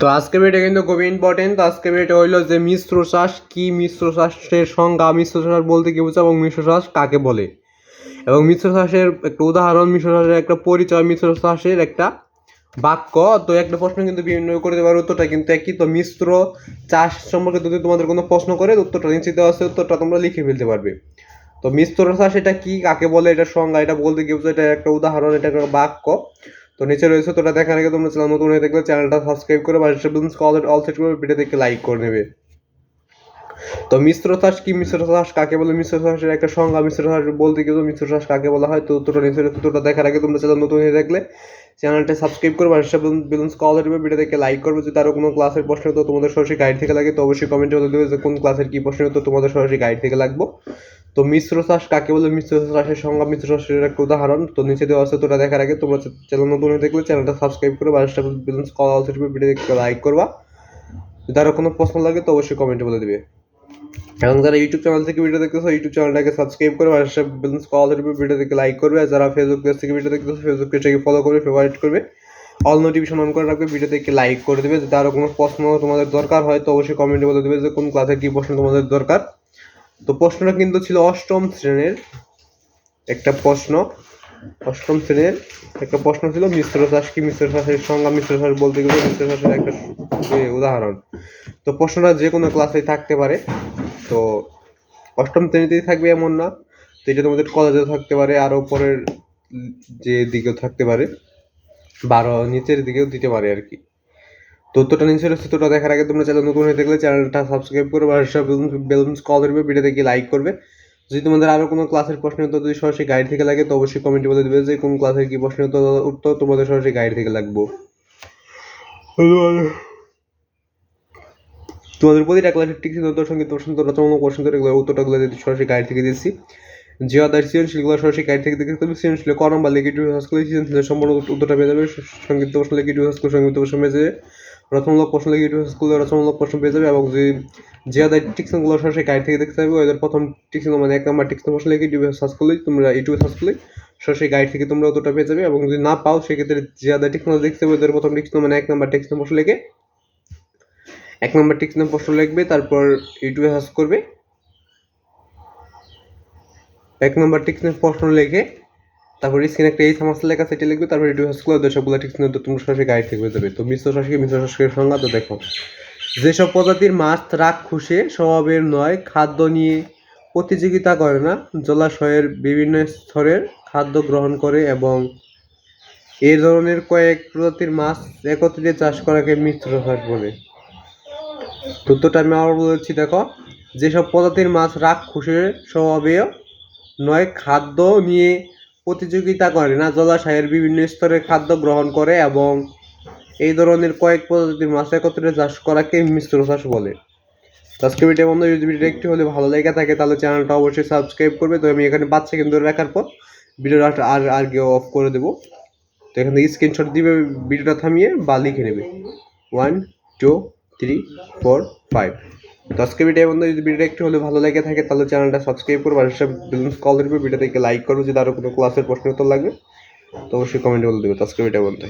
তো আজকে ভিডিও কিন্তু খুবই ইম্পর্টেন্ট আজকে ভিডিও হইল যে মিশ্র চাষ, কি মিশ্র চাষের সংজ্ঞা, মিশ্র চাষ বলতে কি বোঝায় এবং মিশ্র চাষ কাকে বলে? এবং মিশ্র চাষের একটা উদাহরণ, মিশ্র চাষের একটা পরিচয়, মিশ্র চাষের একটা বাক্য। তো একটা প্রশ্ন কিন্তু বিভিন্ন করতে পারে, উত্তরটা কিন্তু একই। তো মিশ্র চাষ সম্পর্কে যদি তোমাদের কোনো প্রশ্ন করে উত্তরটা নিশ্চিত আছে, উত্তরটা তোমরা লিখে ফেলতে পারবে। তো মিশ্র চাষ এটা কি, কাকে বলে, এটা সংজ্ঞা, এটা বলতে কি এটা একটা উদাহরণ, এটা একটা বাক্য। তো নিচে রয়েছে তোটা দেখার আগে তোমরা চ্যানেল নতুন হয়ে দেখলে চ্যানেলটা সাবস্ক্রাইব করে বাড়ির কল অল সেট করে ভিডিও দেখে লাইক করে নেবে। তো মিশ্র চাষ কি মিশ্র চাষ? কাকে বলে মিশ্র চাষের একটা সংজ্ঞা? মিশ্র চাষ বলতে গেলে মিশ্র চাষ কাকে বলা হয়? তো উত্তরটা নিচে রয়েছে তোটা দেখার আগে তোমরা চ্যানেল নতুন হয়ে দেখলে চ্যানেলটা সাবস্ক্রাইব করে বাড়ির বেলুন্স কল দেবে ভিডিও দেখে লাইক করবে। যদি আরও কোনো ক্লাসের প্রশ্ন তো তোমাদের সরাসরি গাইড থেকে লাগে, তো অবশ্যই কমেন্টে বলে দেবে যে কোন ক্লাসের কি প্রশ্ন, তো তোমাদের সরাসরি গাইড থেকে লাগবো। তো মিশ্র চাষ কাকে বলে? মিশ্র চাষের সংজ্ঞা, মিশ্র চাষের একটা উদাহরণ। তো নিচে দেওয়া আছে তোটা দেখার আগে। তোমরা চ্যানেল নতুন হয়ে থাকলে চ্যানেলটা সাবস্ক্রাইব করে বারোটা বেলুন্স কল অলসো ভিডিও দেখে লাইক করবা। যদি আরও কোনো প্রশ্ন লাগে তো অবশ্যই কমেন্টে বলে দিবে। এবং যারা ইউটিউব চ্যানেল থেকে ভিডিও দেখতেছো ইউটিউব চ্যানেলটাকে সাবস্ক্রাইব করে বারোটা বেলুন্স কল আউট ভিডিও দেখে লাইক করবে। আর যারা ফেসবুক পেজ থেকে ভিডিও দেখতেছো ফেসবুক পেজটাকে ফলো করবে ফেভারিট করবে। অল নোটিফিকেশন অন করে রাখবে ভিডিও দেখে লাইক করে দেবে। যদি আরও কোনো প্রশ্ন তোমাদের দরকার হয় তো অবশ্যই কমেন্টে বলে দেবে যে কোন ক্লাসে কী প্রশ্ন তোমাদের দরকার। তো প্রশ্নটা কিন্তু ছিল অষ্টম শ্রেণির একটা প্রশ্ন। অষ্টম শ্রেণির একটা প্রশ্ন ছিল মিশ্র চাষ কি মিশ্র চাষের সংজ্ঞা মিশ্র চাষ বলতে গেলে মিশ্র চাষের একটা উদাহরণ। তো প্রশ্নটা যে কোনো ক্লাসেই থাকতে পারে। তো অষ্টম শ্রেণীতেই থাকবে এমন না। তো এটা তোমাদের কলেজেও থাকতে পারে, আরও উপরের যে দিকেও থাকতে পারে, বারো নিচের দিকেও দিতে পারে আর কি। তো উত্তরটা নিচে তোটা দেখার আগে তোমরা চ্যানেল নতুন হয়ে থাকলে চ্যানেলটা সাবস্ক্রাইব করবে আর সব বেলুন্স কল করবে ভিডিও দেখে লাইক করবে। যদি তোমাদের আরও কোনো ক্লাসের প্রশ্ন উত্তর যদি সরাসরি গাইড থেকে লাগে, তো অবশ্যই কমেন্টে বলে দেবে যে কোন ক্লাসের কি প্রশ্ন উত্তর তোমাদের সরাসরি গাইড থেকে লাগবো। তোমাদের প্রতিটা ক্লাসের টিক্সি উত্তর সঙ্গে প্রশ্ন রচনা প্রশ্ন এগুলো, উত্তরটাগুলো যদি সরাসরি গাইড থেকে দিচ্ছি যে আদার সৃজনশীলগুলো সরাসরি গাইড থেকে দেখতে হবে সৃজনশীল করম বা লেগেটিভ হাসকুল সৃজনশীলের সম্পূর্ণ উত্তরটা পেয়ে যাবে। সংক্ষিপ্ত প্রশ্ন লেগেটিভ হাসকুল সংক্ষিপ্ত প্রশ্ন পেয়ে রচনামূলক প্রশ্ন লেগেটিভ হাসকুল রচনামূলক প্রশ্ন পেয়ে যাবে এবং যদি যে আদার টিক্সনগুলো সরাসরি গাইড থেকে দেখতে হবে ওদের প্রথম টিক্সন মানে এক নম্বর টিক্সন প্রশ্ন লেগেটিভ হাসকুলই তোমরা, ইউটিউব হাসকুলই সরাসরি গাইড থেকে তোমরা উত্তরটা পেয়ে যাবে এবং যদি না পাও, সেক্ষেত্রে যে আদার টিক্সন দেখতে হবে ওদের প্রথম টিক্সন মানে এক নম্বর টিক্সন প্রশ্ন লেগে এক নম্বর টিক্সন প্রশ্ন লিখবে, তারপর ইউটিউবে সার্চ করবে। এক নম্বর টিক্সনের প্রশ্ন লিখে তারপর স্ক্রিনে একটা এই সমস্ত লেখা সেটি লিখবে, তারপরে সার্চ করলে সবগুলো তো তোমরা সরাসরি গাইড থেকে যাবে তো মিশ্র শাসকে মিশ্র শাসকের সংজ্ঞা তো দেখো। যেসব প্রজাতির মাছ খুশে, স্বভাবের নয়, খাদ্য নিয়ে প্রতিযোগিতা করে না, জলাশয়ের বিভিন্ন স্তরের খাদ্য গ্রহণ করে এবং এই ধরনের কয়েক প্রজাতির মাছ একত্রে চাষ করাকে মিশ্র চাষ বলে। তথ্যটা আমি আবার বলেছি, দেখো, যেসব প্রজাতির মাছ রাগ খুশির স্বভাবেও নয়, খাদ্য নিয়ে প্রতিযোগিতা করে না, জলাশয়ের বিভিন্ন স্তরের খাদ্য গ্রহণ করে এবং এই ধরনের কয়েক প্রজাতির মাছ একত্রে চাষ করাকে মিশ্র চাষ বলে। আজকে ভিডিও বন্ধু, যদি ভিডিও একটু হলে ভালো লেগে থাকে, তাহলে চ্যানেলটা অবশ্যই সাবস্ক্রাইব করবে। তো আমি এখানে পাঁচ সেকেন্ড ধরে রাখার পর ভিডিওটা আর আর গিয়ে অফ করে দেবো। তো এখান থেকে স্ক্রিনশট দিবে ভিডিওটা থামিয়ে বা লিখে নেবে। One two three four five তো আজকে ভিডিও বন্ধু যদি ভিডিওটা একটু হলে ভালো লেগে থাকে, তাহলে চ্যানেলটা সাবস্ক্রাইব করব আর সব বিজনেস কল দেবে ভিডিও থেকে লাইক করো, যদি আরও কোনো ক্লাসের প্রশ্ন উত্তর লাগবে, তো অবশ্যই কমেন্টে বলে দেবে তো আজকে ভিডিও বন্ধু